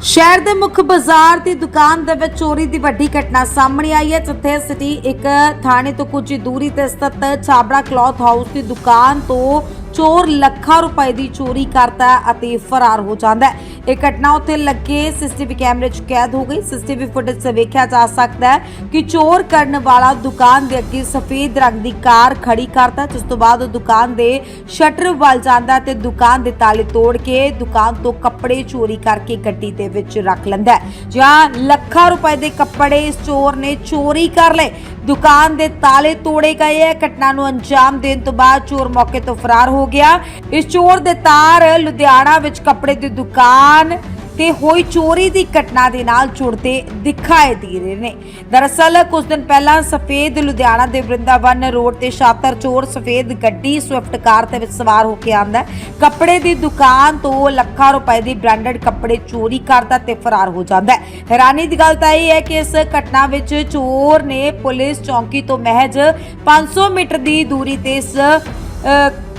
ਸ਼ਹਿਰ ਦੇ ਮੁੱਖ ਬਾਜ਼ਾਰ ਦੀ ਦੁਕਾਨ ਦੇ ਵਿੱਚ ਚੋਰੀ ਦੀ ਵੱਡੀ ਘਟਨਾ ਸਾਹਮਣੇ ਆਈ ਹੈ, ਜਿੱਥੇ ਸਿਟੀ ਇੱਕ ਥਾਣੇ ਤੋਂ ਕੁਝ ਹੀ ਦੂਰੀ ਤੇ ਸਥਿਤ ਛਾਬੜਾ ਕਲੌਥ ਹਾਊਸ ਦੀ ਦੁਕਾਨ ਤੋਂ ਚੋਰ ਲੱਖਾਂ ਰੁਪਏ ਦੀ ਚੋਰੀ ਕਰਦਾ ਅਤੇ ਫਰਾਰ ਹੋ ਜਾਂਦਾ ਹੈ। ਇਹ ਘਟਨਾ ਉੱਥੇ ਲੱਗੇ ਸੀਸੀਟੀਵੀ ਕੈਮਰੇ 'ਚ ਕੈਦ ਹੋ ਗਈ। ਸੀਸੀਟੀਵੀ ਫੁਟੇਜ 'ਚ ਵੇਖਿਆ ਜਾ ਸਕਦਾ ਹੈ ਕਿ ਚੋਰ ਕਰਨ ਵਾਲਾ ਦੁਕਾਨ ਦੇ ਅੱਗੇ ਸਫੇਦ ਰੰਗ ਦੀ ਕਾਰ ਖੜੀ ਕਰਦਾ ਜਿਸ ਤੋਂ ਬਾਅਦ ਉਹ ਦੁਕਾਨ ਦੇ ਸ਼ਟਰ ਵੱਲ ਜਾਂਦਾ ਹੈ ਤੇ ਦੁਕਾਨ ਦੇ ਤਾਲੇ ਤੋੜ ਕੇ ਦੁਕਾਨ ਤੋਂ ਕੱਪੜੇ ਚੋਰੀ ਕਰਕੇ ਗੱਡੀ ਦੇ ਵਿੱਚ ਰੱਖ ਲੈਂਦਾ ਹੈ। ਜਾਂ ਲੱਖਾਂ ਰੁਪਏ ਦੇ ਕੱਪੜੇ ਇਸ ਚੋਰ ਨੇ ਚੋਰੀ ਕਰ ਲਏ। ਦੁਕਾਨ ਦੇ ਤਾਲੇ ਤੋੜੇ ਗਏ ਹੈ। ਘਟਨਾ ਨੂੰ ਅੰਜਾਮ ਦੇਣ ਤੋਂ ਬਾਅਦ ਚੋਰ ਮੌਕੇ ਤੋਂ ਫਰਾਰ ਹੋ ਗਿਆ। ਇਸ ਚੋਰ ਦੇ ਤਾਰ ਲੁਧਿਆਣਾ ਵਿੱਚ ਕੱਪੜੇ ਦੀ ਦੁਕਾਨ ਤੇ ਹੋਈ ਚੋਰੀ ਦੀ ਘਟਨਾ ਦੇ ਨਾਲ ਜੁੜਦੇ ਦਿਖਾਈ ਦੇ ਰਹੇ ਨੇ। ਦਰਅਸਲ, ਕੁਝ ਦਿਨ ਪਹਿਲਾਂ ਸਫੇਦ ਲੁਧਿਆਣਾ ਦੇ ਬ੍ਰਿੰਦਾਵਨ ਰੋਡ ਤੇ ਸ਼ਾਤਰ ਚੋਰ ਸਫੇਦ ਗੱਡੀ, ਸਵਿਫਟ ਕਾਰ ਦੇ ਵਿੱਚ ਸਵਾਰ ਹੋ ਕੇ ਆਂਦਾ ਕੱਪੜੇ ਦੀ ਦੁਕਾਨ ਤੋਂ ਲੱਖਾਂ ਰੁਪਏ ਦੀ ਬ੍ਰਾਂਡਡ ਕੱਪੜੇ ਚੋਰੀ ਕਰਦਾ ਤੇ ਫਰਾਰ ਹੋ ਜਾਂਦਾ ਹੈ। ਹੈਰਾਨੀ ਦੀ ਗੱਲ ਤਾਂ ਇਹ ਹੈ ਕਿ ਇਸ ਘਟਨਾ ਵਿੱਚ ਚੋਰ ਨੇ ਪੁਲਿਸ ਚੌਂਕੀ ਤੋਂ ਮਹਿਜ 500 ਮੀਟਰ ਦੀ ਦੂਰੀ ਤੇ ਇਸ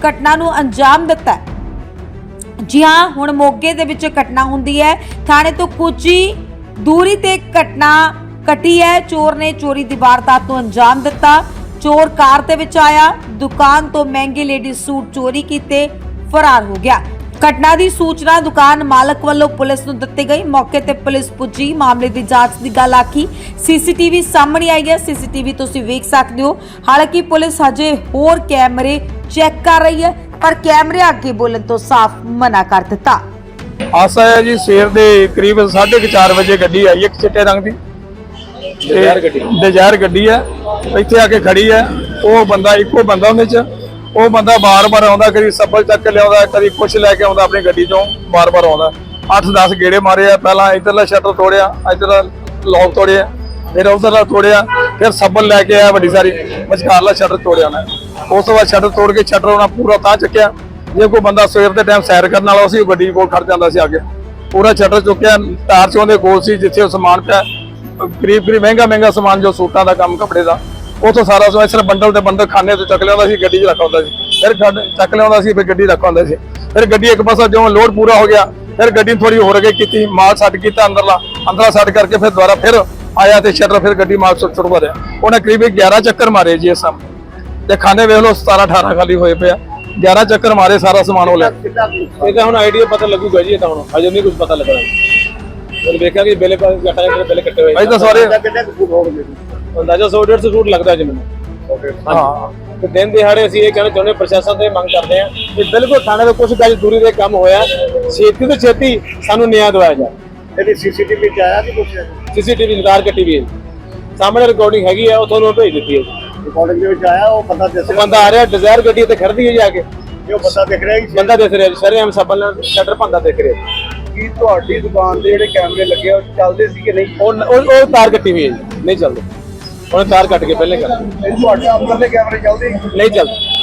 ਘਟਨਾ ਨੂੰ ਅੰਜਾਮ ਦਿੱਤਾ ਜੀ ਹਾਂ ਹੁਣ ਮੋਗੇ ਦੇ ਵਿੱਚ ਘਟਨਾ ਹੁੰਦੀ ਹੈ। ਥਾਣੇ ਤੋਂ ਕੁਝ ਹੀ ਦੂਰੀ ਤੇ ਘਟਨਾ ਘਟੀ ਹੈ। ਚੋਰ ਨੇ ਚੋਰੀ ਦੀ ਵਾਰਦਾਤ ਨੂੰ ਅੰਜਾਮ ਦਿੱਤਾ। ਚੋਰ ਕਾਰ ਦੇ ਵਿੱਚ ਆਇਆ। ਦੁਕਾਨ ਤੋਂ ਮਹਿੰਗੇ ਲੇਡੀ ਸੂਟ ਚੋਰੀ ਕੀਤੇ, ਫਰਾਰ ਹੋ ਗਿਆ। ਘਟਨਾ ਦੀ ਸੂਚਨਾ ਦੁਕਾਨ ਮਾਲਕ ਵੱਲੋਂ ਪੁਲਿਸ ਨੂੰ ਦਿੱਤੀ ਗਈ। ਮੌਕੇ ਤੇ ਪੁਲਿਸ ਪੁੱਜੀ। ਮਾਮਲੇ ਦੀ ਜਾਂਚ ਦੀ ਗੱਲ ਆਖੀ। ਸੀਸੀਟੀਵੀ ਸਾਹਮਣੇ ਆਈ ਹੈ। ਸੀਸੀਟੀਵੀ ਤੁਸੀਂ ਵੇਖ ਸਕਦੇ ਹੋ। ਹਾਲਾਂਕਿ ਪੁਲਿਸ ਹਜੇ ਹੋਰ ਕੈਮਰੇ ਚੈੱਕ ਕਰ ਰਹੀ ਹੈ। ਪਰ ਕੈਮਰੇ ਅੱਗੇ ਬੋਲਣ ਤੋਂ ਸਾਫ਼ ਮਨਾ ਕਰ ਦਿੱਤਾ। ਆਸਾ ਹੈ ਜੀ ਸਵੇਰ ਦੇ ਕਰੀਬ 4:30 ਵਜੇ ਗੱਡੀ ਆਈ ਇੱਕ ਚਿੱਟੇ ਰੰਗ ਦੀ। ਡਿਜ਼ਾਇਰ ਗੱਡੀ। ਡਿਜ਼ਾਇਰ ਗੱਡੀ ਹੈ ਇੱਥੇ ਆ ਕੇ ਖੜੀ ਹੈ ਉਹ ਬੰਦਾ ਇੱਕੋ ਬੰਦਾ ਉਹਦੇ ਚ। ਉਹ ਬੰਦਾ ਬਾਰ-ਬਾਰ ਆਉਂਦਾ ਕਦੀ ਸੱਬਲ ਚੱਕ ਕੇ ਲਿਆਉਂਦਾ ਕਦੀ ਕੁਛ ਲੈ ਕੇ ਆਉਂਦਾ ਆਪਣੀ ਗੱਡੀ ਚੋਂ ਬਾਰ-ਬਾਰ ਆਉਂਦਾ। 8-10 ਗੇੜੇ ਮਾਰੇ ਆ ਪਹਿਲਾਂ ਇੱਧਰਲਾ ਸ਼ਟਰ ਤੋੜਿਆ ਇੱਧਰਲਾ ਲੌਕ ਤੋੜਿਆ ਫਿਰ ਉਧਰਲਾ ਤੋੜਿਆ ਫਿਰ ਸੱਬਲ ਲੈ ਕੇ ਆਇਆ ਵੱਡੀ ਸਾਰੀ ਵਿਚਕਾਰਲਾ ਸ਼ਟਰ ਤੋੜਿਆ ਨਾ ਉਸ ਤੋਂ ਬਾਅਦ ਸ਼ਟਰ ਤੋੜ ਕੇ ਸ਼ਟਰ ਉਹਨਾਂ ਪੂਰਾ ਤਾਂ ਚੱਕਿਆ। ਜੇ ਕੋਈ ਬੰਦਾ ਸਵੇਰ ਦੇ ਟਾਈਮ ਸੈਰ ਕਰਨ ਵਾਲਾ ਸੀ, ਉਹ ਗੱਡੀ ਕੋਲ ਖੜ ਜਾਂਦਾ ਸੀ ਅੱਗੇ। ਪੂਰਾ ਸ਼ਟਰ ਚੁੱਕਿਆ ਟਾਰ ਚੋਂ ਦੇ ਕੋਲ ਸੀ, ਜਿੱਥੇ ਉਹ ਸਮਾਨ ਪਿਆ। ਕਰੀਬ ਕਰੀਬ ਮਹਿੰਗਾ ਮਹਿੰਗਾ ਸਮਾਨ ਜੋ ਸੂਟਾਂ ਦਾ ਕੰਮ, ਕੱਪੜੇ ਦਾ। ਉਥੋਂ ਸਾਰਾ ਸਮਾਨ ਸਿਰ ਬੰਡਲ ਤੇ ਬੰਡਲ ਖਾਨੇ ਤੋਂ ਚੱਕ ਲਿਆਉਂਦਾ ਸੀ, ਗੱਡੀ 'ਚ ਰੱਖ ਆਉਂਦਾ ਸੀ। ਫਿਰ ਚੱਕ ਲਿਆਉਂਦਾ ਸੀ, ਫਿਰ ਗੱਡੀ ਰੱਖ ਆਉਂਦਾ ਸੀ। ਫਿਰ ਗੱਡੀ ਇੱਕ ਪਾਸਾ ਜਿਉਂ ਲੋਡ ਪੂਰਾ ਹੋ ਗਿਆ, ਫਿਰ ਗੱਡੀ ਥੋੜੀ ਹੋਰ ਅੱਗੇ ਕੀਤੀ, ਮਾਲ ਸੱਟ ਕੀਤਾ ਅੰਦਰਲਾ। ਅੰਦਰਲਾ ਸੱਟ ਕਰਕੇ ਫਿਰ ਦੁਬਾਰਾ ਫਿਰ ਆਇਆ ਤੇ ਸ਼ਟਰ, ਫਿਰ ਗੱਡੀ ਮਾਲ ਸੁੱਟ ਸੁੱਟ ਰਿਹਾ ਉਹਨੇ ਕਰੀਬ 11 ਚੱਕਰ ਮਾਰੇ ਜੀ ਇਸ ਸਾਹਮਣੇ ਤੇ ਖਾਨੇ ਵੇਖ ਲਓ 17 18 ਖਾਲੀ ਹੋਏ ਪਿਆ 11 ਚੱਕਰ ਮਾਰੇ ਸਾਰਾ ਸਮਾਨ ਉਹ ਲੈ ਇਹ ਤਾਂ ਹੁਣ ਆਈਡੀਆ ਪਤਾ ਲੱਗੂਗਾ ਜੀ ਇਹ ਤਾਂ ਹੁਣ। ਅਜੇ ਨਹੀਂ ਕੁਝ ਪਤਾ ਲੱਗਣਾ। ਫਿਰ ਵੇਖਿਆ ਕਿ ਬਿੱਲੇ ਘਟਾ ਜਿਹੜੇ ਬਿੱਲੇ ਕੱਟੇ ਹੋਏ ਭਾਈ ਤਾਂ ਸਾਰੇ ਅੰਦਾਜ਼ਾ 100 150 ਸੂਟ ਲੱਗਦਾ ਜੀ ਮੈਨੂੰ। ਹਾਂ। ਤੇ ਦਿਨ ਦਿਹਾੜੇ ਅਸੀਂ ਇਹ ਕਹਿਣਾ ਚਾਹੁੰਦੇ ਹਾਂ, ਪ੍ਰਸ਼ਾਸਨ ਤੋਂ ਮੰਗ ਕਰਦੇ ਹਾਂ ਕਿ ਬਿਲਕੁਲ ਥਾਣੇ ਤੋਂ ਕੁਝ ਗਜ ਦੂਰੀ ਤੇ ਕੰਮ ਹੋਇਆ ਛੇਤੀ ਤੋਂ ਛੇਤੀ ਸਾਨੂੰ ਨਿਆਂ ਦਿਵਾਇਆ ਜਾਏ ਇਹਦੀ ਸੀਸੀਟੀਵੀ ਚ ਆਇਆ ਕਿ ਕੁਛ? ਸੀਸੀਟੀਵੀ ਨਿਗਾਰ ਕੱਟੀ ਵੀ ਹੈ ਸਾਹਮਣੇ ਰਿਕਾਰਡਿੰਗ ਹੈਗੀ ਆ ਉਹ ਤੁਹਾਨੂੰ ਭੇਜ ਦਿੱਤੀ ਹੈ ਜੀ। ਰਿਕਾਰਡਿੰਗ ਦੇ ਵਿੱਚ ਆਇਆ ਉਹ ਬੰਦਾ ਦਿਸ ਉਹ ਬੰਦਾ ਆ ਰਿਹਾ ਡਿਜ਼ਾਇਰ ਗੱਡੀ ਤੇ ਖੜਦੀ ਹੈ ਜਾ ਕੇ। ਇਹ ਉਹ ਬੰਦਾ ਦਿਖ ਰਿਹਾ ਕਿ ਬੰਦਾ ਦਿਖ ਰਿਹਾ ਸ਼ਰੇਆਮ ਸੱਬਲ ਨਾਲ ਸ਼ਟਰ ਭੰਦਾ ਦਿਖ ਰਿਹਾ। ਕੀ ਤੁਹਾਡੀ ਦੁਕਾਨ ਦੇ ਜਿਹੜੇ ਕੈਮਰੇ ਲੱਗੇ ਉਹ ਚੱਲਦੇ ਸੀ ਕਿ ਨਹੀਂ? ਉਹ ਉਹ ਉਹ ਤਾਰ ਕੱਟੀ ਹੋਈ ਹੈ ਜੀ, ਨਹੀਂ ਚੱਲਦੇ। ਉਹਨੇ ਤਾਰ ਕੱਟ ਕੇ ਪਹਿਲੇ ਕਰ ਤੁਹਾਡੇ ਅੰਦਰ ਦੇ ਕੈਮਰੇ ਚੱਲਦੇ ਨਹੀਂ ਚੱਲਦੇ।